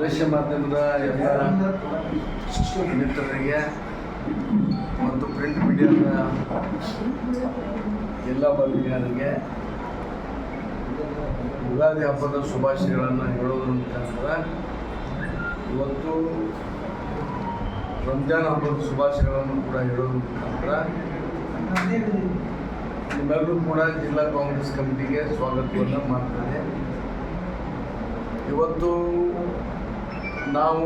ದೃಶ್ಯ ಮಾಧ್ಯಮದ ಎಲ್ಲ ಮಿತ್ರರಿಗೆ ಮತ್ತು ಪ್ರಿಂಟ್ ಮೀಡಿಯಾದ ಎಲ್ಲ ವರದಿಗಾರರಿಗೆ ಯುಗಾದಿ ಹಬ್ಬದ ಶುಭಾಶಯಗಳನ್ನು ಹೇಳೋದ್ರ ಮುಖಾಂತರ ಇವತ್ತು ರಂಜಾನ್ ಹಬ್ಬದ ಶುಭಾಶಯಗಳನ್ನು ಕೂಡ ಹೇಳೋದ್ರ ಮುಖಾಂತರ ನಿಮ್ಮೆಲ್ಲರೂ ಕೂಡ ಜಿಲ್ಲಾ ಕಾಂಗ್ರೆಸ್ ಕಮಿಟಿಗೆ ಸ್ವಾಗತವನ್ನು ಮಾಡ್ತಾರೆ ಇವತ್ತು ನಾವು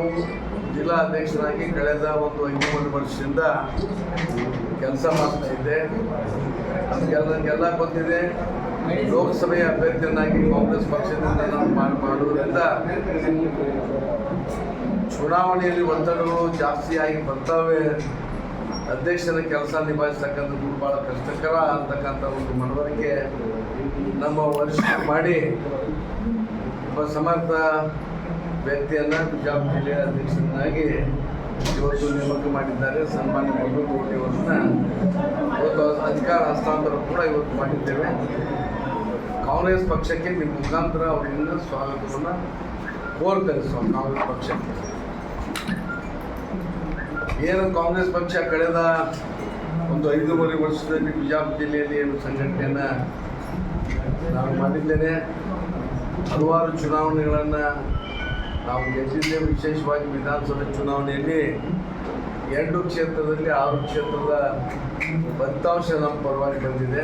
ಜಿಲ್ಲಾ ಅಧ್ಯಕ್ಷರಾಗಿ ಕಳೆದ ಒಂದು ಐದೂವರೆ ವರ್ಷದಿಂದ ಕೆಲಸ ಮಾಡ್ತಾ ಇದ್ದೆ. ನಮಗೆಲ್ಲ ಗೊತ್ತಿದೆ. ಲೋಕಸಭೆಯ ಅಭ್ಯರ್ಥಿಯನ್ನಾಗಿ ಕಾಂಗ್ರೆಸ್ ಪಕ್ಷದಿಂದ ನಾವು ಮಾಡಿ, ಮಾಡುವುದರಿಂದ ಚುನಾವಣೆಯಲ್ಲಿ ಒತ್ತಡಗಳು ಜಾಸ್ತಿಯಾಗಿ ಬರ್ತಾವೆ ಬರ್ತವೆ. ಅಧ್ಯಕ್ಷರ ಕೆಲಸ ನಿಭಾಯಿಸ್ತಕ್ಕಂಥದ್ದು ಭಾಳ ಕಷ್ಟಕರ ಅಂತಕ್ಕಂಥ ಒಂದು ಮನವರಿಕೆ ನಮ್ಮ ವರ್ಷ ಮಾಡಿ. ಒಬ್ಬ ಸಮರ್ಥ ವ್ಯಕ್ತಿಯನ್ನು ಬಿಜಾಪುರ ಜಿಲ್ಲೆಯ ಅಧ್ಯಕ್ಷರನ್ನಾಗಿ ಇವತ್ತು ನೇಮಕ ಮಾಡಿದ್ದಾರೆ. ಸನ್ಮಾನ್ಯ ಮಧುಕೋಟಿ ಅವರನ್ನ ಇವತ್ತು ಅಧಿಕಾರ ಹಸ್ತಾಂತರ ಕೂಡ ಇವತ್ತು ಮಾಡಿದ್ದೇವೆ. ಕಾಂಗ್ರೆಸ್ ಪಕ್ಷಕ್ಕೆ ನಿಮ್ಮ ಮುಖಾಂತರ ಅವರಿಂದ ಸ್ವಾಗತವನ್ನು ಕೋರ್ತಾರೆ ಸ್ವ ಕಾಂಗ್ರೆಸ್ ಪಕ್ಷಕ್ಕೆ ಏನು ಕಾಂಗ್ರೆಸ್ ಪಕ್ಷ ಕಳೆದ ಒಂದು ಐದೂವರೆ ವರ್ಷದಲ್ಲಿ ಬಿಜಾಪುರ ಜಿಲ್ಲೆಯಲ್ಲಿ ಏನು ಸಂಘಟನೆಯನ್ನು ನಾನು ಮಾಡಿದ್ದೇನೆ. ಹಲವಾರು ಚುನಾವಣೆಗಳನ್ನು ನಾವು ಗೆದ್ದಿದ್ದೇ ವಿಶೇಷವಾಗಿ ವಿಧಾನಸಭೆ ಚುನಾವಣೆಯಲ್ಲಿ. ಎರಡು ಕ್ಷೇತ್ರದಲ್ಲಿ ಆರು ಕ್ಷೇತ್ರದ ಫಲಿತಾಂಶ ನಮ್ಮ ಪರವಾಗಿ ಬಂದಿದೆ.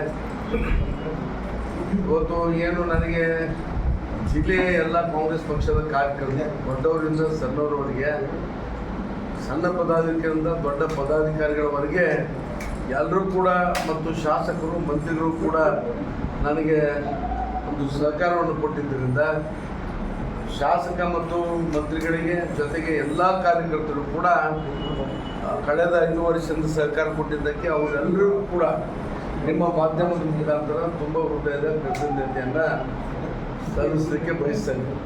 ಇವತ್ತು ಏನು ನನಗೆ ಜಿಲ್ಲೆಯ ಎಲ್ಲ ಕಾಂಗ್ರೆಸ್ ಪಕ್ಷದ ಕಾರ್ಯಕರ್ತರು, ದೊಡ್ಡವರಿಂದ ಸಣ್ಣವರವರೆಗೆ, ಸಣ್ಣ ಪದಾಧಿಕಾರಿಯಿಂದ ದೊಡ್ಡ ಪದಾಧಿಕಾರಿಗಳವರೆಗೆ ಎಲ್ಲರೂ ಕೂಡ ಮತ್ತು ಶಾಸಕರು, ಮಂತ್ರಿಗಳು ಕೂಡ ನನಗೆ ಒಂದು ಸಹಕಾರವನ್ನು ಕೊಟ್ಟಿದ್ದರಿಂದ ಶಾಸಕ ಮತ್ತು ಮಂತ್ರಿಗಳಿಗೆ ಜೊತೆಗೆ ಎಲ್ಲ ಕಾರ್ಯಕರ್ತರು ಕೂಡ ಕಳೆದ ಐದು ವರ್ಷದಿಂದ ಸಹಕಾರ ಕೊಟ್ಟಿದ್ದಕ್ಕೆ ಅವರೆಲ್ಲರಿಗೂ ಕೂಡ ನಿಮ್ಮ ಮಾಧ್ಯಮದ ಮುಖಾಂತರ ತುಂಬ ಹೃದಯದ ಕೃತಜ್ಞತೆಯನ್ನು ಸಲ್ಲಿಸಲಿಕ್ಕೆ ಬಯಸ್ತೇನೆ.